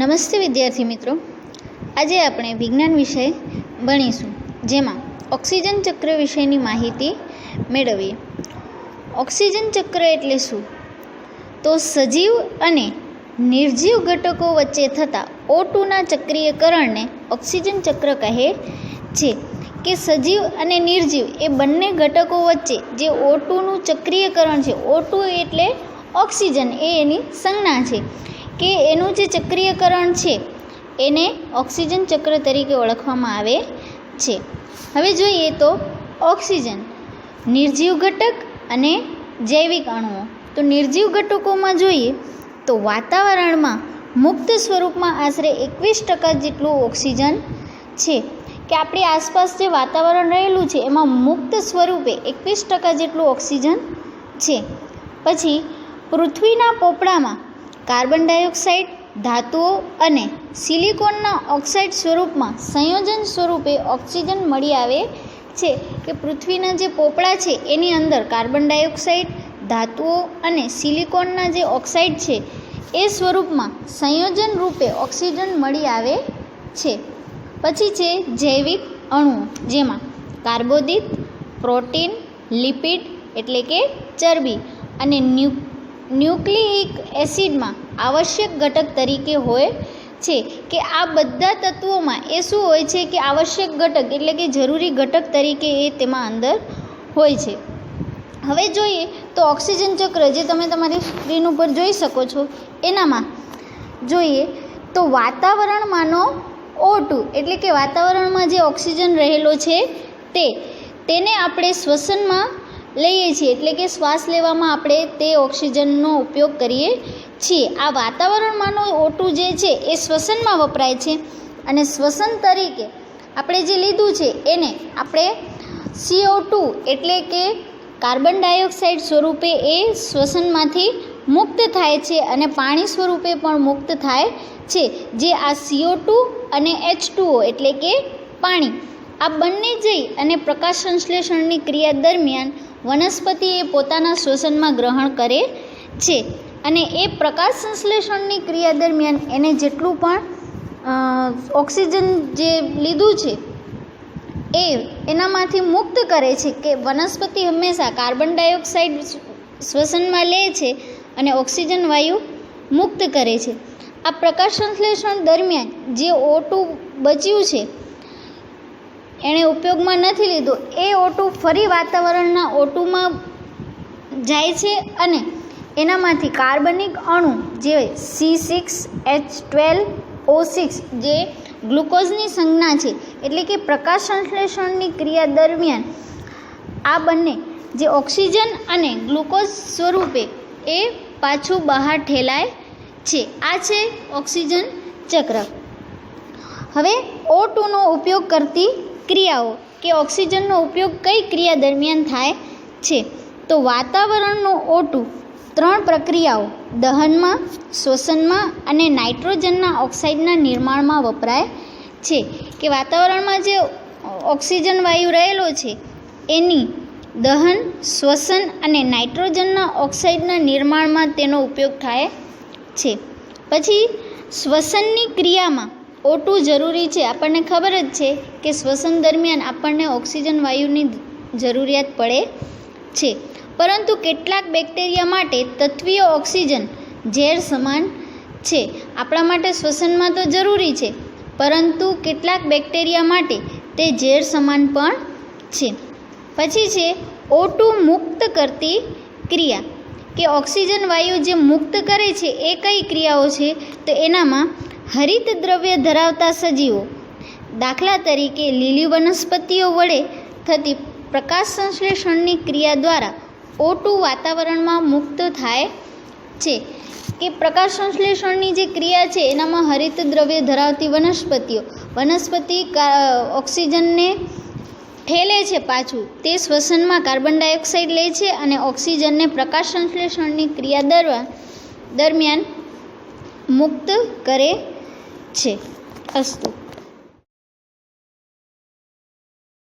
નમસ્તે વિદ્યાર્થી મિત્રો. આજે આપણે વિજ્ઞાન વિષય ભણીશું, જેમાં ઓક્સિજન ચક્ર વિશેની માહિતી મેળવીએ. ઓક્સિજન ચક્ર એટલે શું? તો સજીવ અને નિર્જીવ ઘટકો વચ્ચે થતા ઓ ટુના ચક્રીયકરણને ઓક્સિજન ચક્ર કહે છે, કે સજીવ અને નિર્જીવ એ બંને ઘટકો વચ્ચે જે ઓ ટુનું ચક્રીયકરણ છે ઓ ટુ એટલે ઓક્સિજન, એ એની સંજ્ઞા છે. કે એનું જે ચક્રીયકરણ છે, એને ઓક્સિજન ચક્ર તરીકે ઓળખવામાં આવે છે. હવે જોઈએ તો ઓક્સિજન, નિર્જીવ ઘટક અને જૈવિક અણુઓ. તો નિર્જીવ ઘટકોમાં જોઈએ તો વાતાવરણમાં મુક્ત સ્વરૂપમાં આશરે એકવીસ ટકા જેટલું ઓક્સિજન છે. કે આપણી આસપાસ જે વાતાવરણ રહેલું છે, એમાં મુક્ત સ્વરૂપે એકવીસ ટકા જેટલું ઓક્સિજન છે. પછી પૃથ્વીના પોપડામાં કાર્બન ડાયોક્સાઇડ, ધાતુઓ અને સિલિકોનના ઓક્સાઇડ સ્વરૂપમાં સંયોજન સ્વરૂપે ઓક્સિજન મળી આવે છે કે પૃથ્વીના જે પોપડા છે, એની અંદર કાર્બન ડાયોક્સાઇડ, ધાતુઓ અને સિલિકોનના જે ઓક્સાઇડ છે, એ સ્વરૂપમાં સંયોજન રૂપે ઓક્સિજન મળી આવે છે. પછી છે જૈવિક અણુઓ જેમાં કાર્બોદિત, પ્રોટીન, લિપિડ એટલે કે ચરબી અને ન્યુ, ન્યુક્લિક એસિડમાં આવશ્યક ઘટક તરીકે હોય છે કે આ બધા તત્વોમાં એ શું હોય છે કે આવશ્યક ઘટક એટલે કે જરૂરી ઘટક તરીકે એ તેમાં અંદર હોય છે. હવે જોઈએ તો ઓક્સિજન ચક્ર જે તમે તમારી સ્ક્રીન ઉપર જોઈ શકો છો, એનામાં જોઈએ તો વાતાવરણમાંનો ઓ ટુ એટલે કે વાતાવરણમાં જે ઓક્સિજન રહેલો છે તે, તેને આપણે શ્વસનમાં લઈએ છીએ એટલે કે શ્વાસ લેવામાં આપણે તે ઓક્સિજનનો ઉપયોગ કરીએ છીએ આ વાતાવરણમાંનો ઓટુ જે છે એ શ્વસનમાં વપરાય છે. અને શ્વસન તરીકે આપણે જે લીધું છે એને આપણે સીઓ ટુ એટલે કે કાર્બન ડાયોક્સાઇડ સ્વરૂપે એ શ્વસનમાંથી મુક્ત થાય છે અને પાણી સ્વરૂપે પણ મુક્ત થાય છે. જે આ સીઓ ટુ અને એચ ટુઓ એટલે કે પાણી. આ બંને જઈ અને પ્રકાશ સંશ્લેષણની ક્રિયા દરમિયાન વનસ્પતિ એ પોતાના શ્વસનમાં ગ્રહણ કરે છે. અને એ પ્રકાશ સંશ્લેષણની ક્રિયા દરમિયાન એને જેટલું પણ ઓક્સિજન જે લીધું છે, એ એનામાંથી મુક્ત કરે છે કે વનસ્પતિ હંમેશા કાર્બન ડાયોક્સાઇડ શ્વસનમાં લે છે અને ઓક્સિજન વાયુ મુક્ત કરે છે. આ પ્રકાશ સંશ્લેષણ દરમિયાન જે ઓટું બચ્યું છે, એણે ઉપયોગમાં નથી લીધું. એ ઓટું ફરી વાતાવરણના ઓટુમાં જાય છે અને એનામાંથી કાર્બનિક અણુ જે C six H twelve O six જે ગ્લુકોઝની સંજ્ઞા છે, એટલે કે પ્રકાશ સંશ્લેષણની ક્રિયા દરમિયાન આ બંને જે ઓક્સિજન અને ગ્લુકોઝ સ્વરૂપે એ પાછું બહાર ઠેલાય છે. આ છે ઓક્સિજન ચક્ર. હવે ઓ ટુનો ઉપયોગ કરતી ક્રિયાઓ કે ઓક્સિજનનો ઉપયોગ કઈ ક્રિયા દરમિયાન થાય છે? તો વાતાવરણનો ઓ ટુ ત્રણ પ્રક્રિયાઓ, દહનમાં, શ્વસનમાં અને નાઇટ્રોજનના ઓક્સાઇડના નિર્માણમાં વપરાય છે. કે વાતાવરણમાં જે ઓક્સિજન વાયુ રહેલો છે, એની દહન, શ્વસન અને નાઇટ્રોજનના ઓક્સાઇડના નિર્માણમાં તેનો ઉપયોગ થાય છે. પછી, શ્વસનની ક્રિયામાં ઓટુ જરૂરી છે. આપણને ખબર જ છે કે શ્વસન દરમિયાન આપણને ઓક્સિજન વાયુની જરૂરિયાત પડે છે. પરંતુ કેટલાક બેક્ટેરિયા માટે તત્વીય ઓક્સિજન ઝેર સમાન છે. આપણા માટે શ્વસનમાં તો જરૂરી છે, પરંતુ કેટલાક બેક્ટેરિયા માટે તે ઝેર સમાન પણ છે. પછી છે ઓટુ મુક્ત કરતી ક્રિયા. કે ઓક્સિજન વાયુ જે મુક્ત કરે છે, એ કઈ ક્રિયાઓ છે? તો એનામાં હરિત દ્રવ્ય ધરાવતા સજીવો. દાખલા તરીકે લીલી વનસ્પતિઓ વડે થતી પ્રકાશ સંશ્લેષણની ક્રિયા દ્વારા ઓટુ વાતાવરણમાં મુક્ત થાય છે કે પ્રકાશ સંશ્લેષણની જે ક્રિયા છે, એનામાં હરિત દ્રવ્ય ધરાવતી વનસ્પતિઓ, વનસ્પતિ ઓક્સિજનને ઠેલે છે પાછું. તે શ્વસનમાં કાર્બન ડાયોક્સાઇડ લે છે અને ઓક્સિજનને પ્રકાશ સંશ્લેષણની ક્રિયા દરમિયાન મુક્ત કરે છે. અસ્તુ.